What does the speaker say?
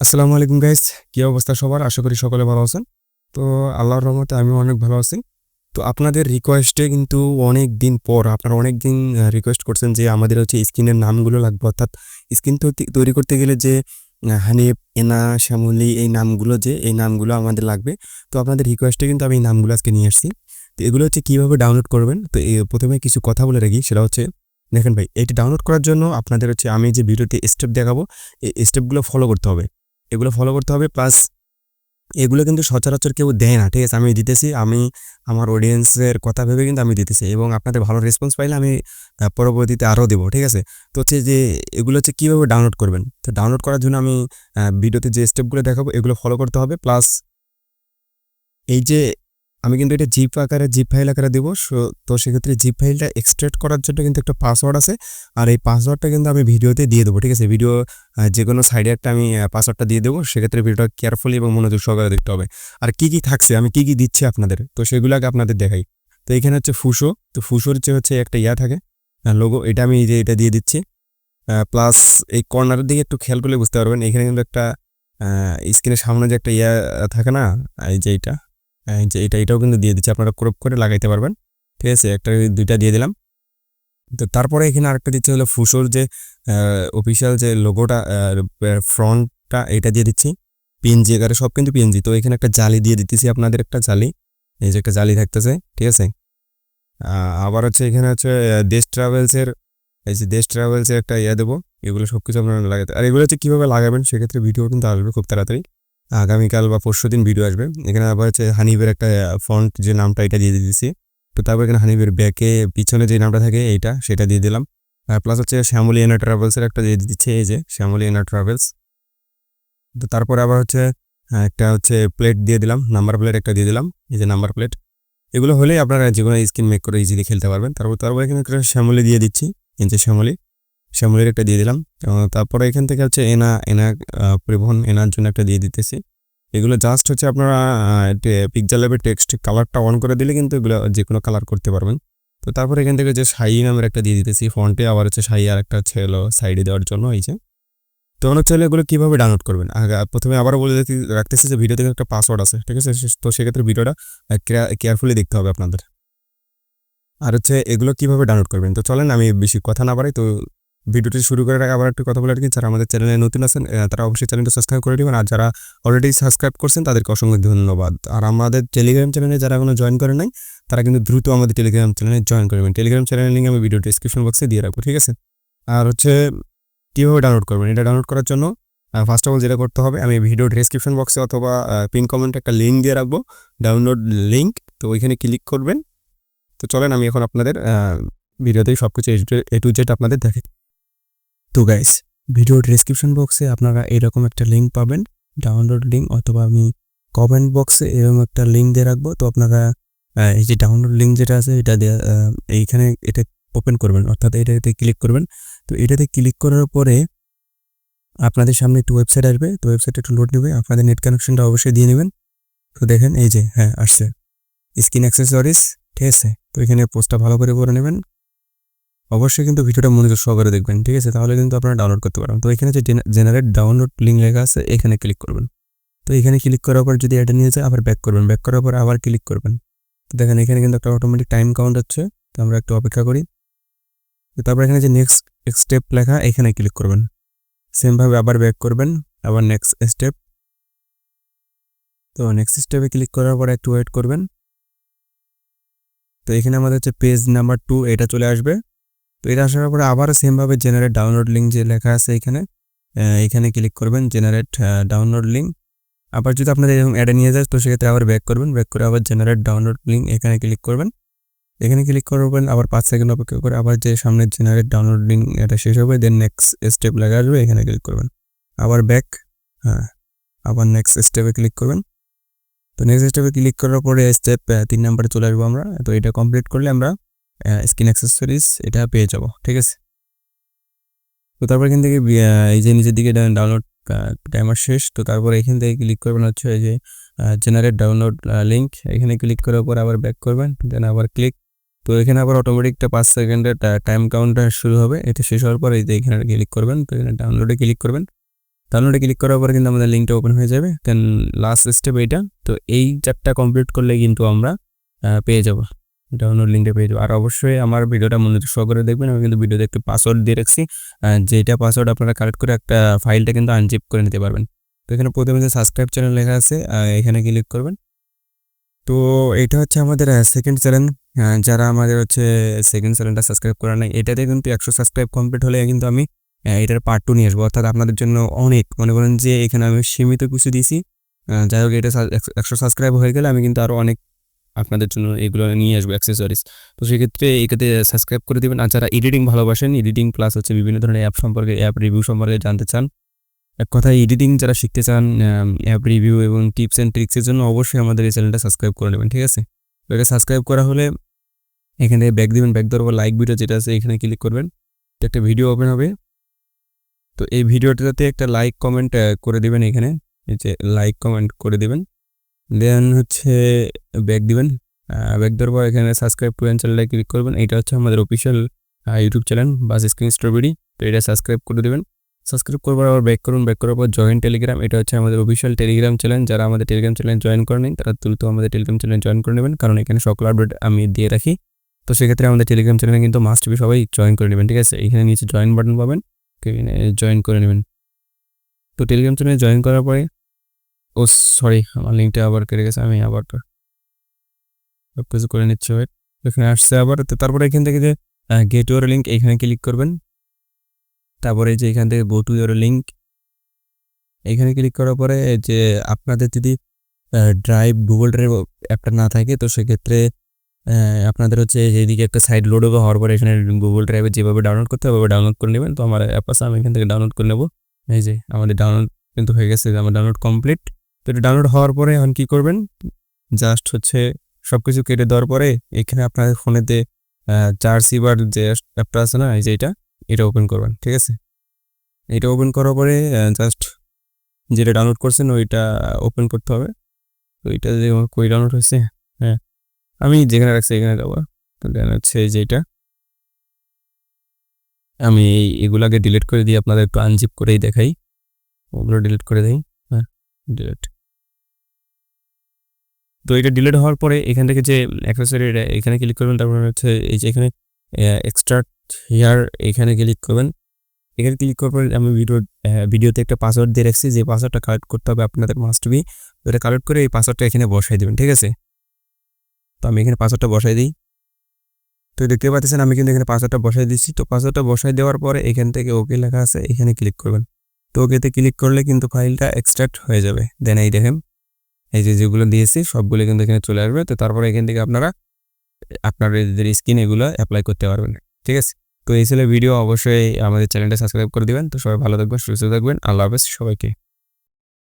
আসসালামু আলাইকুম গাইস কী অবস্থা সবার? আশা করি সকলে ভালো আছেন। তো আল্লাহর রহমতে আমি অনেক ভালো আছি। তো আপনাদের রিকোয়েস্টে কিন্তু অনেক দিন পর আপনারা অনেক দিন রিকোয়েস্ট করছেন যে আমাদের হচ্ছে স্ক্রিনের নামগুলো লাগবে। অর্থাৎ স্ক্রিন তৈরি করতে গেলে যে হানিফ, এনা, শ্যামলি এই নামগুলো যে, এই নামগুলো আমাদের লাগবে। তো আপনাদের রিকোয়েস্টে কিন্তু আমি এই নামগুলো আজকে নিয়ে আসছি। তো এগুলো হচ্ছে কীভাবে ডাউনলোড করবেন? তো প্রথমে কিছু কথা বলে রাখি, সেটা হচ্ছে, দেখেন ভাই, এটি ডাউনলোড করার জন্য আপনাদের হচ্ছে আমি যে ভিডিওতে স্টেপ দেখাবো এই স্টেপগুলো ফলো করতে হবে। এগুলো ফলো করতে হবে প্লাস এগুলো কিন্তু সচরাচর কেউ দেয় না, ঠিক আছে? আমি দিতেছি, আমি আমার অডিয়েন্সের কথা ভেবে কিন্তু আমি দিতেছি এবং আপনাদের ভালো রেসপন্স পাইলে আমি পরবর্তীতে আরও দেবো, ঠিক আছে? তো হচ্ছে যে এগুলো হচ্ছে কীভাবে ডাউনলোড করবেন? তো ডাউনলোড করার জন্য আমি ভিডিওতে যে স্টেপগুলো দেখাবো, এগুলো ফলো করতে হবে প্লাস এই যে আমি কিন্তু এটা জিপ আকারে জিপ ফাইল আকারে দেবো। তো সেক্ষেত্রে জিপ ফাইলটা এক্সট্রেক্ট করার জন্য কিন্তু একটা পাসওয়ার্ড আছে। আর এই পাসওয়ার্ডটা কিন্তু আমি ভিডিওতে দিয়ে দেবো, ঠিক আছে? ভিডিও যে কোনো সাইডে একটা আমি পাসওয়ার্ডটা দিয়ে দেবো। সেক্ষেত্রে ভিডিওটা কেয়ারফুলি এবং মনোযোগ সহকারে দেখতে হবে। আর কি কি থাকছে? আমি কি কি দিচ্ছি আপনাদের? তো সেগুলোকে আপনাদের দেখাই। তো এখানে হচ্ছে ফুসো। তো ফুসোর যে হচ্ছে একটা ইয়া থাকে লোগো এটা আমি যে এটা দিয়ে দিচ্ছি। প্লাস এই কর্নারের দিকে একটু খেয়াল করলে বুঝতে পারবেন। এখানে কিন্তু একটা স্ক্রিনের সামনে যে একটা ইয়া থাকে না, এই যে এই যে এটা, এটাও কিন্তু দিয়ে দিচ্ছি। আপনারা ক্রপ করে লাগাইতে পারবেন। ঠিক আছে, একটা দুইটা দিয়ে দিলাম। তো তারপরে এখানে আরেকটা দিচ্ছে হলো ফুসোর যে অফিসিয়াল যে লোগোটা ফ্রন্টটা এটা দিয়ে দিচ্ছি। পিএনজি এগারে সব কিন্তু পিএনজি তো এখানে একটা জালি দিয়ে দিতেছি আপনাদের একটা জালি। এই যে একটা জালি থাকতেছে, ঠিক আছে? আবার হচ্ছে এখানে হচ্ছে দেশ ট্রাভেলসের এই যে দেশ ট্রাভেলসের একটা ইয়ে দেবো। এগুলো সব কিছু আপনারা লাগাতে আর এগুলো হচ্ছে কীভাবে লাগাবেন সেক্ষেত্রে ভিডিও কিন্তু আসবে খুব তাড়াতাড়ি। আগামীকাল বা পরশু দিন ভিডিও আসবে। এখানে আবার হচ্ছে হানিফের একটা ফন্ট যে নামটা এটা দিয়ে দিয়েছি। তো তারপর এখানে হানিফের ব্যাকে পিছনে যে নামটা থাকে এইটা, সেটা দিয়ে দিলাম। আর প্লাস হচ্ছে শ্যামলী এনা ট্রাভেলসের একটা দিয়ে দিচ্ছে, এই যে শ্যামলী এনা ট্রাভেলস তো তারপরে আবার হচ্ছে একটা হচ্ছে প্লেট দিয়ে দিলাম নাম্বার প্লেট একটা দিয়ে দিলাম, এই যে নাম্বার প্লেট এগুলো হলেই আপনারা যে কোনো স্ক্রিন মেক করে ইজিলি খেলতে পারবেন। তারপর তারপর এখানে একটা শ্যামলি দিয়ে দিচ্ছি যে শ্যামলি। শ্যামলির একটা দিয়ে দিলাম। তারপরে এখান থেকে হচ্ছে এনা এনা পরিবহন, এনার জন্য একটা দিয়ে দিতেছি। এগুলো জাস্ট হচ্ছে আপনারা পিকচার ল্যাবের টেক্সট কালারটা অন করে দিলে কিন্তু এগুলো যে কোনো কালার করতে পারবেন। তো তারপরে এখান থেকে যে সাই নামের একটা দিয়ে দিতেছি। ফন্টে আবার হচ্ছে সাই আর একটা হচ্ছে হলো সাইডে দেওয়ার জন্য এই যে। তো মনে হচ্ছে এগুলো কীভাবে ডাউনলোড করবেন? প্রথমে আবারও বলে রাখতেছি যে ভিডিও থেকে একটা পাসওয়ার্ড আছে, ঠিক আছে? তো সেক্ষেত্রে ভিডিওটা কেয়ারফুলি দেখতে হবে আপনাদের। আর হচ্ছে এগুলো কীভাবে ডাউনলোড করবেন? তো চলেন আমি বেশি কথা না বাড়াই, তো ভিডিওটি শুরু করার আগে আবার একটু কথা বলে রাখি, যারা আমাদের চ্যানেলে নতুন আছেন তারা অবশ্যই চ্যানেলটা সাবস্ক্রাইব করে দিবেন। আর যারা অলরেডি সাবস্ক্রাইব করছেন, তাদেরকে অসংখ্য ধন্যবাদ। আর আমাদের টেলিগ্রাম চ্যানেলে যারা এখনও জয়েন করে নাই, তারা কিন্তু দ্রুত আমাদের টেলিগ্রাম চ্যানেলে জয়েন করবেন টেলিগ্রাম চ্যানেলের লিঙ্ক আমি ভিডিও ডিসক্রিপশন বক্সে দিয়ে রাখব, ঠিক আছে? আর হচ্ছে, কীভাবে ডাউনলোড করবেন? এটা ডাউনলোড করার জন্য ফার্স্ট অফ অল যেটা করতে হবে, আমি ভিডিও ডিসক্রিপশন বক্সে অথবা পিন কমেন্টে একটা লিঙ্ক দিয়ে রাখব ডাউনলোড লিঙ্ক তো ওইখানে ক্লিক করবেন। তো চলেন, আমি এখন আপনাদের ভিডিওতেই সব কিছু এ টু জেড আপনাদের দেখে তো গাইস ভিডিও ডিসক্রিপশন বক্সে আপনারা এরকম একটা লিঙ্ক পাবেন ডাউনলোড লিঙ্ক অথবা আমি কমেন্ট বক্সে এরকম একটা লিঙ্ক দিয়ে রাখব। তো আপনারা এই যে ডাউনলোড লিঙ্ক যেটা আছে, এটা এইখানে এটা ওপেন করবেন, অর্থাৎ এটাতে ক্লিক করবেন। তো এটাতে ক্লিক করার পরে আপনাদের সামনে একটু ওয়েবসাইট আসবে, তো ওয়েবসাইটে একটু লোড নেবে, আপনাদের নেট কানেকশনটা অবশ্যই দিয়ে নেবেন। তো দেখেন, এই যে হ্যাঁ আসছে। স্ক্রিন অ্যাক্সেসরিজ ঠিক আছে? তো এখানে পোস্টটা ভালো করে করে নেবেন। অবশ্যই কিন্তু ভিডিওটা মনোযোগ সহকারে দেখবেন, ঠিক আছে? তাহলে কিন্তু আপনারা ডাউনলোড করতে পারবেন। তো এখানে যে জেনারেট ডাউনলোড লিঙ্ক লেখা আছে, এখানে ক্লিক করবেন। তো এখানে ক্লিক করার পর যদি এটা নিয়ে যায়, আবার ব্যাক করবেন। ব্যাক করার পর আবার ক্লিক করবেন। তো দেখেন এখানে কিন্তু একটা অটোমেটিক টাইম কাউন্ট হচ্ছে। তো আমরা একটু অপেক্ষা করি। তারপর এখানে যে নেক্সট স্টেপ লেখা, এখানে ক্লিক করবেন। সেমভাবে আবার ব্যাক করবেন, আবার নেক্সট স্টেপ তো নেক্সট স্টেপে ক্লিক করার পর একটু ওয়েট করবেন। তো এখানে আমাদের হচ্ছে পেজ নাম্বার টু এটা চলে আসবে। তো এটা আসার পরে আবার সেমভাবে জেনারেট ডাউনলোড লিঙ্ক যে লেখা আছে এখানে এখানে ক্লিক করবেন জেনারেট ডাউনলোড লিঙ্ক আবার যদি আপনাদের এরকম অ্যাডে নিয়ে যায়, তো সেক্ষেত্রে আবার ব্যাক করবেন ব্যাক করে আবার জেনারেট ডাউনলোড লিঙ্ক এখানে ক্লিক করবেন। এখানে ক্লিক করবেন আবার পাঁচ সেকেন্ড অপেক্ষা করে আবার যে সামনে জেনারেট ডাউনলোড লিঙ্ক এটা শেষ হবে দেন নেক্সট স্টেপ লেখা আসবে, এখানে ক্লিক করবেন। আবার ব্যাক হ্যাঁ আবার নেক্সট স্টেপে ক্লিক করবেন। তো নেক্সট স্টেপে ক্লিক করার পরে স্টেপ তিন নাম্বারে চলে আসব আমরা। তো এটা কমপ্লিট করলে আমরা স্ক্রিন অ্যাক্সেসরিজ এটা পেয়ে যাব, ঠিক আছে? তো তারপর এখান থেকে এই যে নিচের দিকে ডাউনলোড টাইমার শেষ, তো তারপর এখান থেকে ক্লিক করবেন হচ্ছে এই যে জেনারেট ডাউনলোড লিঙ্ক এখানে ক্লিক করার পর আবার ব্যাক করবেন দেন আবার ক্লিক তো এখানে আবার অটোমেটিকটা পাঁচ সেকেন্ডের টাইম কাউন্টার শুরু হবে, এটা শেষ হওয়ার পর এই যে এখানে ক্লিক করবেন, তো এখানে ডাউনলোডে ক্লিক করবেন ডাউনলোডে ক্লিক করার পর কিন্তু আমাদের লিঙ্কটা ওপেন হয়ে যাবে দেন লাস্ট স্টেপ এইটা, তো এই চারটা কমপ্লিট করলে কিন্তু আমরা পেয়ে যাব। ডাউনলোড লিঙ্কটা পেয়ে যাব আর অবশ্যই আমার ভিডিওটা মনোযোগ সহকারে দেখবেন, আমি কিন্তু ভিডিওতে একটু পাসওয়ার্ড দিয়ে রাখছি। যেটা পাসওয়ার্ড আপনারা কালেক্ট করে একটা ফাইলটা কিন্তু আনজিপ করে নিতে পারবেন। তো এখানে প্রথমে যে সাবস্ক্রাইব চ্যানেল লেখা আছে এখানে ক্লিক করবেন। তো এটা হচ্ছে আমাদের সেকেন্ড চ্যানেল যারা আমাদের হচ্ছে সেকেন্ড চ্যানেলটা সাবস্ক্রাইব করা নাই, এটাতে কিন্তু একশো সাবস্ক্রাইব কমপ্লিট হলে কিন্তু আমি এটার পার্ট টু নিয়ে আসব। অর্থাৎ আপনাদের জন্য অনেক, মনে করেন যে এখানে আমি সীমিত কিছু দিয়েছি। যাই হোক, এটা একশো সাবস্ক্রাইব হয়ে গেলে আমি কিন্তু আরও অনেক আপনাদের জন্য এগুলো নিয়ে আসব অ্যাক্সেসরিজ তো সেক্ষেত্রে এটাতে সাবস্ক্রাইব করে দেবেন। আর যারা এডিটিং ভালোবাসেন এডিটিং প্লাস হচ্ছে বিভিন্ন ধরনের অ্যাপ সম্পর্কে অ্যাপ রিভিউ সম্পর্কে জানতে চান, এক কথায় এডিটিং যারা শিখতে চান অ্যাপ রিভিউ এবং টিপস অ্যান্ড ট্রিক্সের জন্য অবশ্যই আমাদের এই চ্যানেলটা সাবস্ক্রাইব করে নেবেন, ঠিক আছে? তো এটা সাবস্ক্রাইব করা হলে এখানে ব্যাক দিবেন ব্যাক দেওয়ার লাইক ভিডিও যেটা আছে এখানে ক্লিক করবেন। তো একটা ভিডিও ওপেন হবে। তো এই ভিডিওটাতে একটা লাইক কমেন্ট করে দেবেন এখানে। এই যে লাইক কমেন্ট করে দিবেন। দেন হচ্ছে ব্যাক দিবেন। ব্যাক দেওয়ার পর এখানে সাবস্ক্রাইব টু চ্যানেলটা ক্লিক করবেন। এটা হচ্ছে আমাদের official YouTube channel bus screen strawberry তো এটা সাবস্ক্রাইব করে দেবেন। সাবস্ক্রাইব করবার আবার ব্যাক করুন। ব্যাক করার পর জয়েন টেলিগ্রাম এটা হচ্ছে আমাদের অফিসিয়াল টেলিগ্রাম চ্যানেল যারা আমাদের টেলিগ্রাম চ্যানেল জয়েন করে নিন তারা দ্রুত আমাদের টেলিগ্রাম চ্যানেল জয়েন করে নেবেন। কারণ এখানে সকল আপডেট আমি দিয়ে রাখি। তো সেক্ষেত্রে আমাদের টেলিগ্রাম চ্যানেলে কিন্তু মাস্ট বি সবাই জয়েন করে নেবেন, ঠিক আছে? এখানে নিচে জয়েন বাটন পাবেন। জয়েন করে নেবেন। তো টেলিগ্রাম চ্যানেলে জয়েন করার পরে ও সরি, আমার লিঙ্কটা আবার কেটে গেছে, আমি আবার সব কিছু করে নিচ্ছি ওয়েট এখানে আসছে আবার তারপরে এখান থেকে যে গেট লিঙ্ক এখানে ক্লিক করবেন। তারপরে যে এখান থেকে গো টু লিঙ্ক এখানে ক্লিক করার পরে যে আপনাদের যদি ড্রাইভ গুগল ড্রাইভ অ্যাপটা না থাকে, তো সেক্ষেত্রে আপনাদের হচ্ছে এইদিকে একটা সাইড লোড হবে, হওয়ার পরে এখানে গুগল ড্রাইভে যেভাবে ডাউনলোড করতে হবে ডাউনলোড করে নেবেন। তো আমার অ্যাপ আছে, আমি এখান থেকে ডাউনলোড করে নেব। এই যে, আমাদের ডাউনলোড কিন্তু হয়ে গেছে আমার ডাউনলোড কমপ্লিট তো এটা ডাউনলোড হওয়ার পরে এখন কী করবেন? জাস্ট হচ্ছে সব কিছু কেটে দেওয়ার পরে এখানে আপনাদের ফোনেতে চার সিবার যে অ্যাপটা আছে না, এই যে এটা এটা ওপেন করবেন, ঠিক আছে? এটা ওপেন করার পরে জাস্ট যেটা ডাউনলোড করছেন ওইটা ওপেন করতে হবে। তো এটা যে কই ডাউনলোড হয়েছে? হ্যাঁ আমি যেখানে রাখছি এখানে যাব। তো হচ্ছে এই যে এটা। আমি এগুলাকে ডিলিট করে দিয়ে আপনাদের একটু আনজিপ করেই দেখাই। ওগুলো ডিলিট করে দিই। ডিলিট তো এটা ডিলিট হওয়ার পরে এখান থেকে যে অ্যাক্সেসরি এখানে ক্লিক করবেন, তারপর হচ্ছে এই যে এখানে এক্সট্রা হেয়ার এখানে ক্লিক করবেন। এখানে ক্লিক করার পরে আমি ভিডিও ভিডিওতে একটা পাসওয়ার্ড দিয়ে রাখছি, যে পাসওয়ার্ডটা কালেক্ট করতে হবে আপনাদের মাস্ট বি এটা কালেক্ট করে এই পাসওয়ার্ডটা এখানে বসাই দেবেন, ঠিক আছে? তো আমি এখানে পাসওয়ার্ডটা বসাই দিই। তো দেখতে পাচ্ছেন আমি কিন্তু এখানে পাসওয়ার্ডটা বসাই দিচ্ছি। তো পাসওয়ার্ডটা বসাই দেওয়ার পরে এখান থেকে ওকে লেখা আছে, এখানে ক্লিক করবেন। তো ওকেতে ক্লিক করলে কিন্তু ফাইলটা এক্সট্রাক্ট হয়ে যাবে। দেন এই দেখেন, এই যে যেগুলো দিয়েছি, সবগুলো কিন্তু এখানে চলে আসবে। তো তারপরে এখান থেকে আপনারা, আপনার স্কিন এগুলো অ্যাপ্লাই করতে পারবেন। ঠিক আছে? তো এই ছিল ভিডিও অবশ্যই আমাদের চ্যানেলটা সাবস্ক্রাইব করে দিবেন। তো সবাই ভালো থাকবেন, সুস্থ থাকবেন। আল্লাহ হাফেজ, সবাইকে।